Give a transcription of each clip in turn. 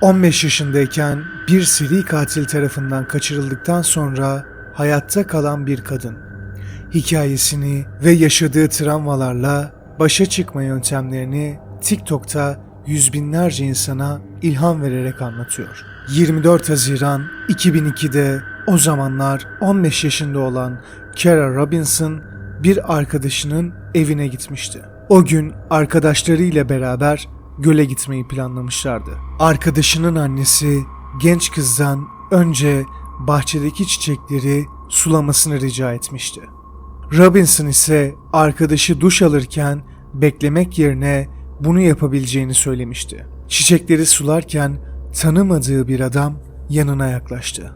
15 yaşındayken bir seri katil tarafından kaçırıldıktan sonra hayatta kalan bir kadın. Hikayesini ve yaşadığı travmalarla başa çıkma yöntemlerini TikTok'ta yüz binlerce insana ilham vererek anlatıyor. 24 Haziran 2002'de o zamanlar 15 yaşında olan Kara Robinson bir arkadaşının evine gitmişti. O gün arkadaşlarıyla beraber göle gitmeyi planlamışlardı. Arkadaşının annesi genç kızdan önce bahçedeki çiçekleri sulamasını rica etmişti. Robinson ise arkadaşı duş alırken beklemek yerine bunu yapabileceğini söylemişti. Çiçekleri sularken tanımadığı bir adam yanına yaklaştı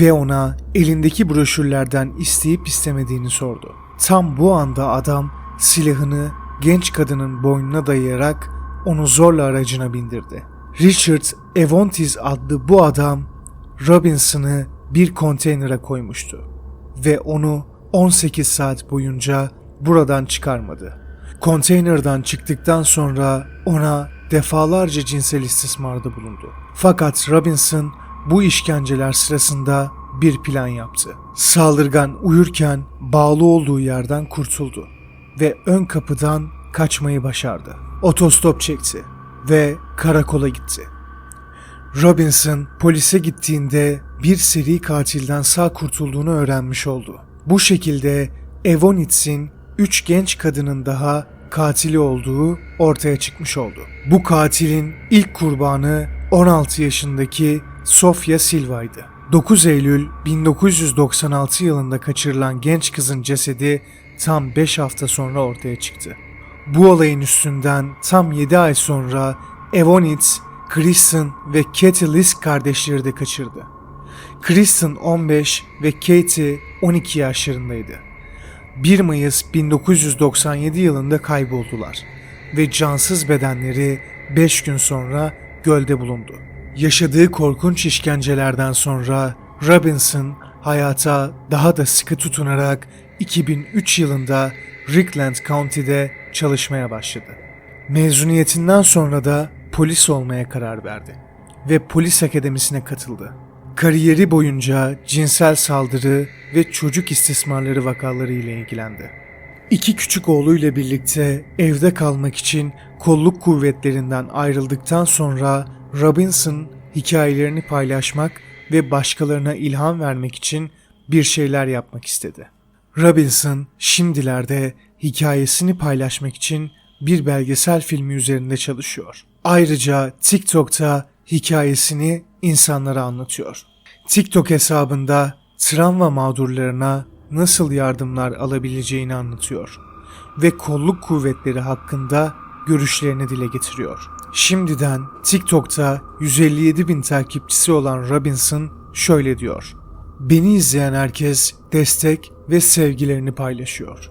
ve ona elindeki broşürlerden isteyip istemediğini sordu. Tam bu anda adam silahını genç kadının boynuna dayayarak onu zorla aracına bindirdi. Richard Evontiz adlı bu adam Robinson'ı bir konteynere koymuştu ve onu 18 saat boyunca buradan çıkarmadı. Konteynerden çıktıktan sonra ona defalarca cinsel istismarda bulundu. Fakat Robinson bu işkenceler sırasında bir plan yaptı. Saldırgan uyurken bağlı olduğu yerden kurtuldu ve ön kapıdan kaçmayı başardı. Otostop çekti ve karakola gitti. Robinson polise gittiğinde bir seri katilden sağ kurtulduğunu öğrenmiş oldu. Bu şekilde Evonitz'in üç genç kadının daha katili olduğu ortaya çıkmış oldu. Bu katilin ilk kurbanı 16 yaşındaki Sofia Silva'ydı. 9 Eylül 1996 yılında kaçırılan genç kızın cesedi tam 5 hafta sonra ortaya çıktı. Bu olayın üstünden tam 7 ay sonra Evonitz, Kristen ve Katie Lisk kardeşleri de kaçırdı. Kristen 15 ve Katie 12 yaşlarındaydı. 1 Mayıs 1997 yılında kayboldular ve cansız bedenleri 5 gün sonra gölde bulundu. Yaşadığı korkunç işkencelerden sonra Robinson hayata daha da sıkı tutunarak 2003 yılında Rickland County'de çalışmaya başladı. Mezuniyetinden sonra da polis olmaya karar verdi ve polis akademisine katıldı. Kariyeri boyunca cinsel saldırı ve çocuk istismarları vakaları ile ilgilendi. İki küçük oğluyla birlikte evde kalmak için kolluk kuvvetlerinden ayrıldıktan sonra Robinson hikayelerini paylaşmak ve başkalarına ilham vermek için bir şeyler yapmak istedi. Robinson şimdilerde hikayesini paylaşmak için bir belgesel filmi üzerinde çalışıyor. Ayrıca TikTok'ta hikayesini insanlara anlatıyor. TikTok hesabında travma mağdurlarına nasıl yardımlar alabileceğini anlatıyor ve kolluk kuvvetleri hakkında görüşlerini dile getiriyor. Şimdiden TikTok'ta 157 bin takipçisi olan Robinson şöyle diyor. Beni izleyen herkes destek ve sevgilerini paylaşıyor.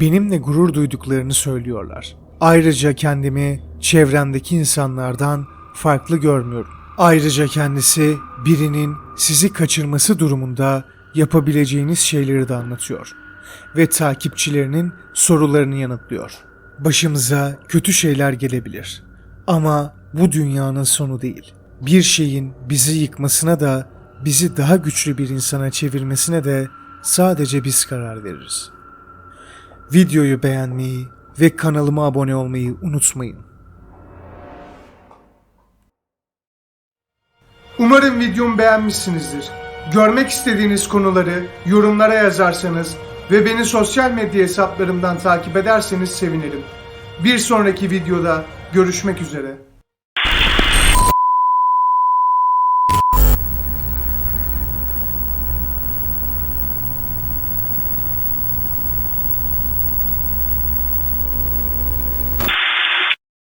Benimle gurur duyduklarını söylüyorlar. Ayrıca kendimi çevremdeki insanlardan farklı görmüyorum. Ayrıca kendisi birinin sizi kaçırması durumunda yapabileceğiniz şeyleri de anlatıyor ve takipçilerinin sorularını yanıtlıyor. Başımıza kötü şeyler gelebilir ama bu dünyanın sonu değil. Bir şeyin bizi yıkmasına da bizi daha güçlü bir insana çevirmesine de sadece biz karar veririz. Videoyu beğenmeyi ve kanalıma abone olmayı unutmayın. Umarım videomu beğenmişsinizdir. Görmek istediğiniz konuları yorumlara yazarsanız ve beni sosyal medya hesaplarımdan takip ederseniz sevinirim. Bir sonraki videoda görüşmek üzere.